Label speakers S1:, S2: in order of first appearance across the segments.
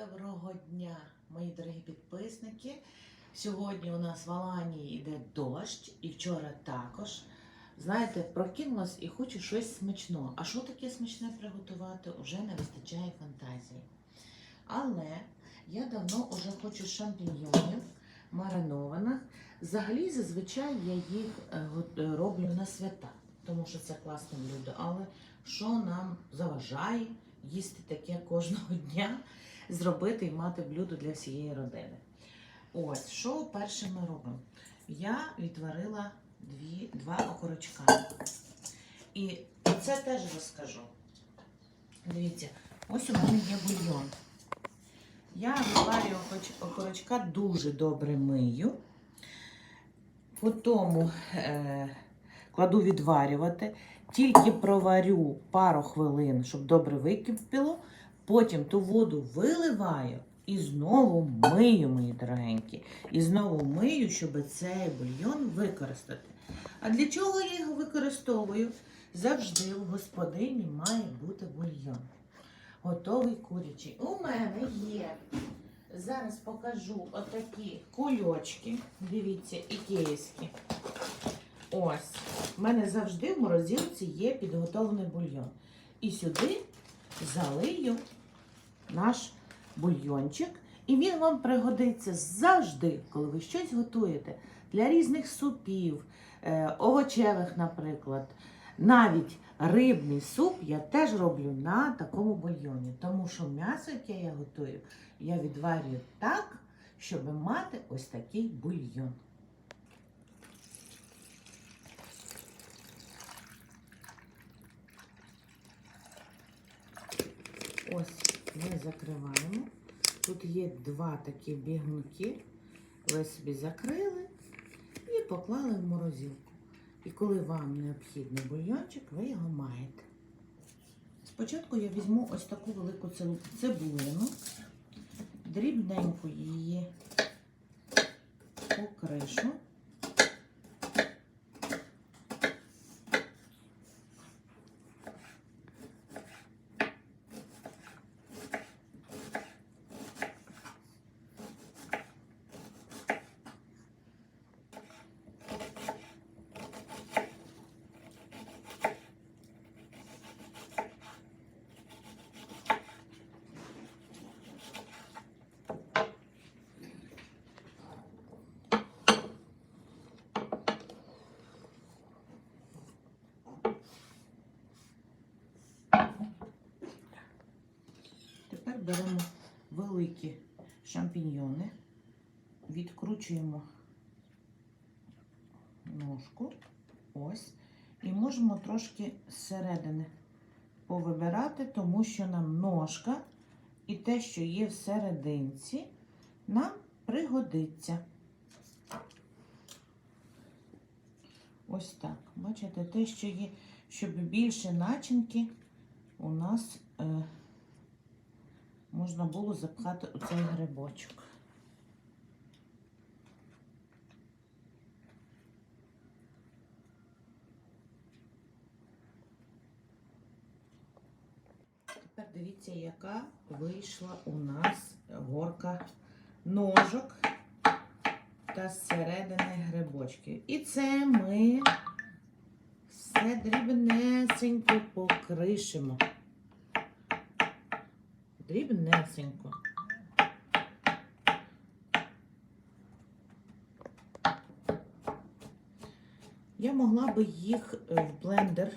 S1: Доброго дня, мої дорогі підписники. Сьогодні у нас в Аланії йде дощ, і вчора також. Знаєте, прокинулась і хочу щось смачного. А що таке смачне приготувати, вже не вистачає фантазії. Але я давно вже хочу шампіньйонів маринованих. Взагалі, зазвичай я їх е, е, роблю на свята, тому що це класне блюдо. Але що нам заважає їсти таке кожного дня? зробити і мати блюдо для всієї родини. Ось, що перше ми робимо? Я відварила дві, два окорочка. І це теж розкажу. Дивіться, ось у мене є бульйон. Я відварюю окорочка дуже добре мию. Потім е, кладу відварювати. Тільки проварю пару хвилин, щоб добре википіло. Потім ту воду виливаю і знову мию, мої дорогенькі. І знову мию, щоб цей бульйон використати. А для чого я його використовую? Завжди в господині має бути бульйон. Готовий курячий. У мене є. Зараз покажу отакі кульочки. Дивіться, ікеївські. Ось. У мене завжди в морозилці є підготовлений бульйон. І сюди залию наш бульйончик. І він вам пригодиться завжди, коли ви щось готуєте для різних супів, е, овочевих, наприклад. Навіть рибний суп я теж роблю на такому бульйоні. Тому що м'ясо, яке я готую, я відварюю так, щоб мати ось такий бульйон. Ось ми закриваємо. Тут є два такі бігунки. Ви собі закрили і поклали в морозилку. І коли вам необхідний бульйончик, ви його маєте. Спочатку я візьму ось таку велику цибу- цибулину, дрібненько її покришу. Тепер беремо великі шампіньйони, відкручуємо ножку, ось, і можемо трошки зсередини повибирати, тому що нам ножка і те, що є всерединці, нам пригодиться. Ось так. Бачите, те, що є, щоб більше начинки у нас. Е, можна було запхати оцей грибочок. Тепер дивіться, яка вийшла у нас горка ножок та зсередини грибочків. І це ми все дрібнесенько покришимо дрібнесенько. Я могла би їх е, в блендер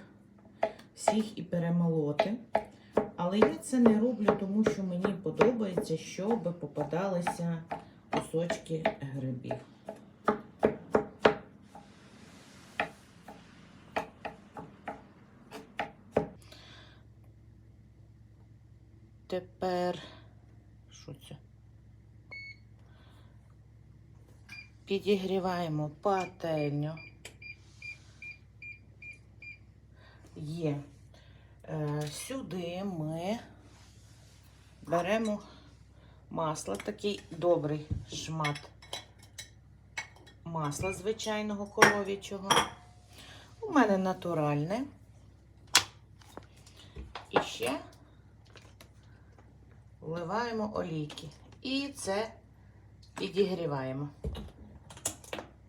S1: всіх і перемолоти, але я це не роблю, тому що мені подобається, щоб попадалися кусочки грибів. Тепер що це? Підігріваємо пательню. Є. Е, сюди ми беремо масло, такий добрий шмат масла звичайного коров'ячого. У мене натуральне. І ще вливаємо олійки. І це підігріваємо.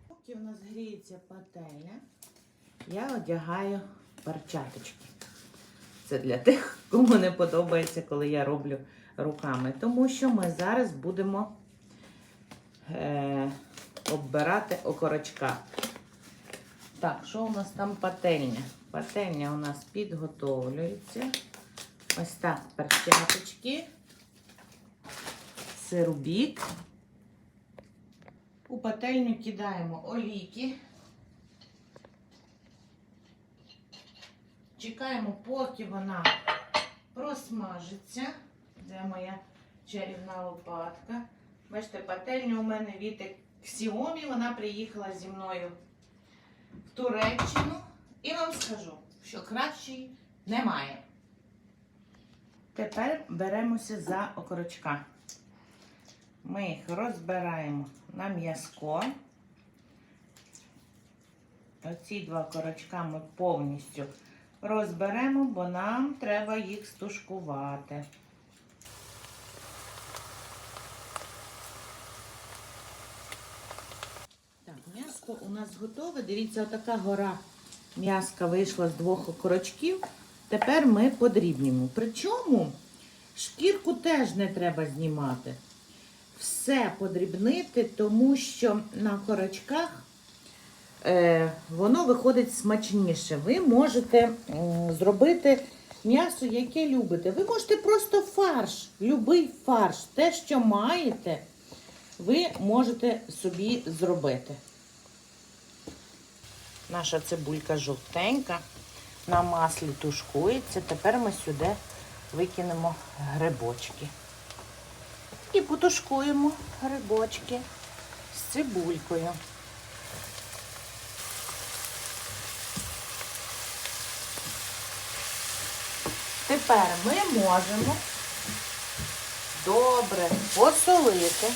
S1: Поки в нас гріється пательня, я одягаю перчаточки. Це для тих, кому не подобається, коли я роблю руками. Тому що ми зараз будемо е, оббирати окорочка. Так, що у нас там пательня? Пательня у нас підготовлюється. Ось так перчаточки. Сирубік. У пательню кидаємо олійки. Чекаємо, поки вона просмажиться. Де моя чарівна лопатка. Бачите, пательня у мене від Xiaomi. Вона приїхала зі мною в Туреччину. І вам скажу, що кращої немає. Тепер беремося за окорочка. Ми їх розбираємо на м'язко. Оці два корочка ми повністю розберемо, бо нам треба їх стушкувати. Так, м'яско у нас готове. Дивіться, отака гора м'яска вийшла з двох окорочків. Тепер ми подрібнюємо. Причому шкірку теж не треба знімати. Все подрібнити, тому що на корочках е, воно виходить смачніше. Ви можете зробити м'ясо, яке любите. Ви можете просто фарш, любий фарш, те, що маєте, ви можете собі зробити. Наша цибулька жовтенька, на маслі тушкується. Тепер ми сюди викинемо грибочки. І потушкуємо грибочки з цибулькою. Тепер ми можемо добре посолити.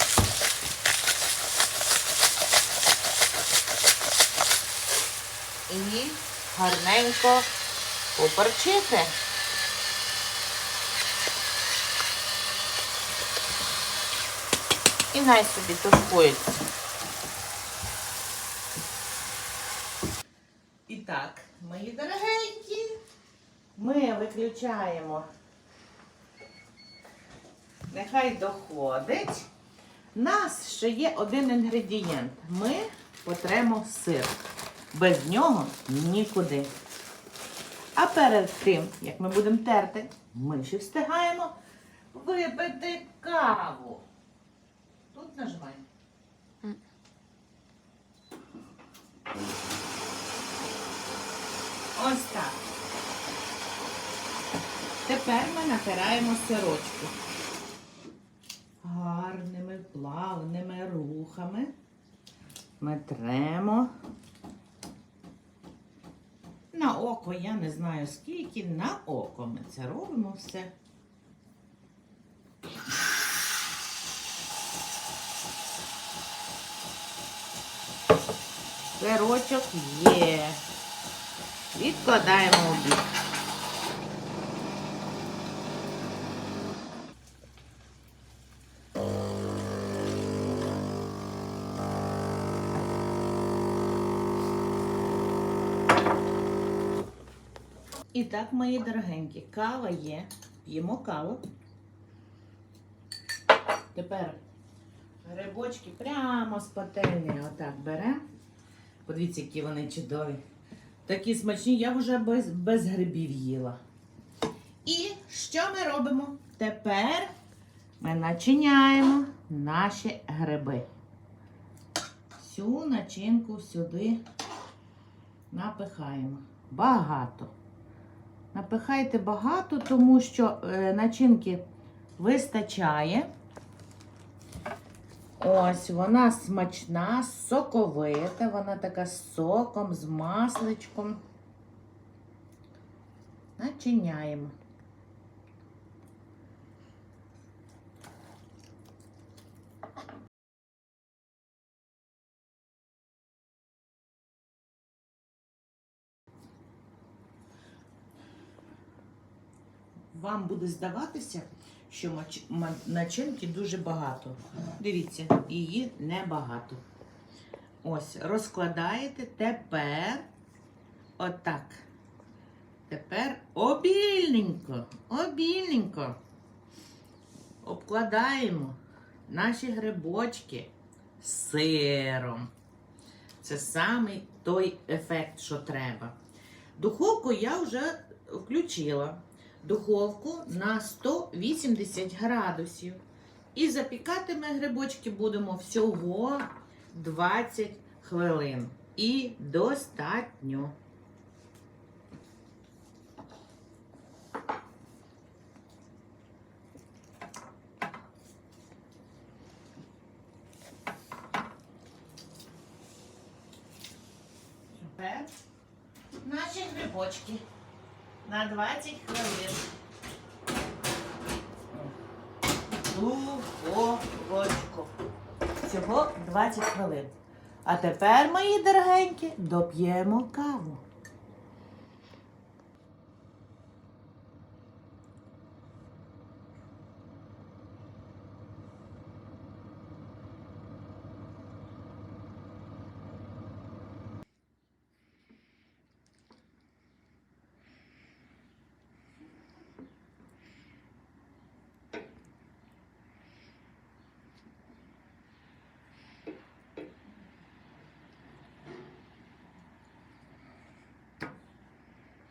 S1: І гарненько поперчити. І най собі тушкується. І так, мої дорогенькі, ми виключаємо. Нехай доходить. У нас ще є один інгредієнт. Ми потремо сир. Без нього нікуди. А перед тим, як ми будемо терти, ми ще встигаємо випити каву. Нажимай. Ось так. Тепер ми натираємо сирочку. Гарними плавними рухами. Ми тремо. На око я не знаю скільки, на око ми це робимо все. Сирочок є. Відкладаємо у бік. І так, мої дорогенькі, кава є. П'ємо каву. Тепер грибочки прямо з пательні отак беремо. Подивіться, які вони чудові. Такі смачні, я вже без, без грибів їла. І що ми робимо? Тепер ми начиняємо наші гриби. Всю начинку сюди напихаємо. Багато. Напихайте багато, тому що е, начинки вистачає. Ось вона смачна, соковита, вона така з соком, з масличком. Начиняємо. вам буде здаватися, що начинки дуже багато. Дивіться, її небагато. Ось, розкладаєте тепер отак. Тепер обільненько, обільненько обкладаємо наші грибочки сиром. Це самий той ефект, що треба. Духовку я вже включила. Духовку на 180 градусів. І запікати ми грибочки будемо всього 20 хвилин. І достатньо. Тепер наші грибочки на 20 хвилин. Духовочку. Всього 20 хвилин. А тепер, мої дорогенькі, доп'ємо каву.